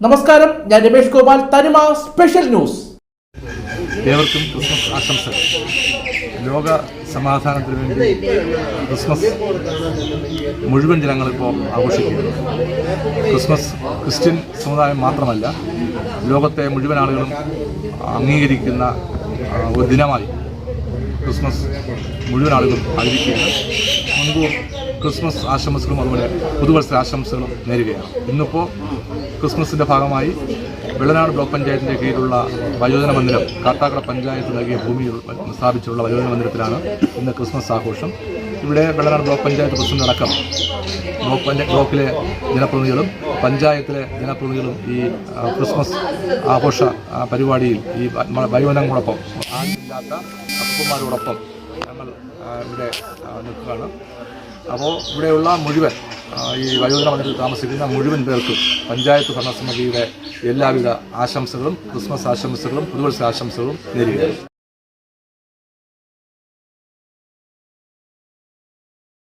നമസ്കാരം ഞാൻ രമേഷ് ഗോപാൽ തനിമ സ്പെഷ്യൽ ന്യൂസ്. ഏവർക്കും ക്രിസ്മസ് ആശംസകൾ. ലോക സമാധാനത്തിന് വേണ്ടി ക്രിസ്മസ് മുഴുവൻ ജനങ്ങളിപ്പോൾ ആഘോഷിക്കുന്നു. ക്രിസ്മസ് ക്രിസ്ത്യൻ സമുദായം മാത്രമല്ല ലോകത്തെ മുഴുവൻ ആളുകളും അംഗീകരിക്കുന്ന ഒരു ദിനമായി ക്രിസ്മസ് മുഴുവൻ ആളുകളും ആചരിക്കുകയാണ് മുൻകൂർ ക്രിസ്മസ് ആശംസകളും അതുപോലെ പുതുവത്സര ആശംസകളും നേരുകയാണ്. ഇന്നിപ്പോൾ ക്രിസ്മസിന്റെ ഭാഗമായി വെള്ളനാട് ബ്ലോക്ക് പഞ്ചായത്തിന്റെ കീഴിലുള്ള വയോജന മന്ദിരം കാട്ടാക്കട പഞ്ചായത്ത് നൽകിയ ഭൂമിയിൽ സ്ഥാപിച്ചുള്ള വയോജന മന്ദിരത്തിലാണ് ഇന്ന് ക്രിസ്മസ് ആഘോഷം. ഇവിടെ വെള്ളനാട് ബ്ലോക്ക് പഞ്ചായത്ത് പ്രസിഡന്റ് അടക്കം ബ്ലോക്ക് പഞ്ചായത്ത് ബ്ലോക്കിലെ ജനപ്രതിനിധികളും പഞ്ചായത്തിലെ ജനപ്രതിനിധികളും ഈ ക്രിസ്മസ് ആഘോഷ പരിപാടിയിൽ ഈ വയോജനങ്ങളോടൊപ്പം ആരുമില്ലാത്ത അപ്പന്മാരോടൊപ്പം ഞങ്ങൾ ഇവിടെ നിൽക്കുകയാണ്. അപ്പോൾ ഇവിടെയുള്ള മുഴുവൻ ഈ വയോജന മന്ദിരത്തിൽ താമസിക്കുന്ന മുഴുവൻ പേർക്കും പഞ്ചായത്ത് ഭരണസമിതിയുടെ എല്ലാവിധ ആശംസകളും ക്രിസ്മസ് ആശംസകളും പുതുവത്സര ആശംസകളും നേരുകയാണ്.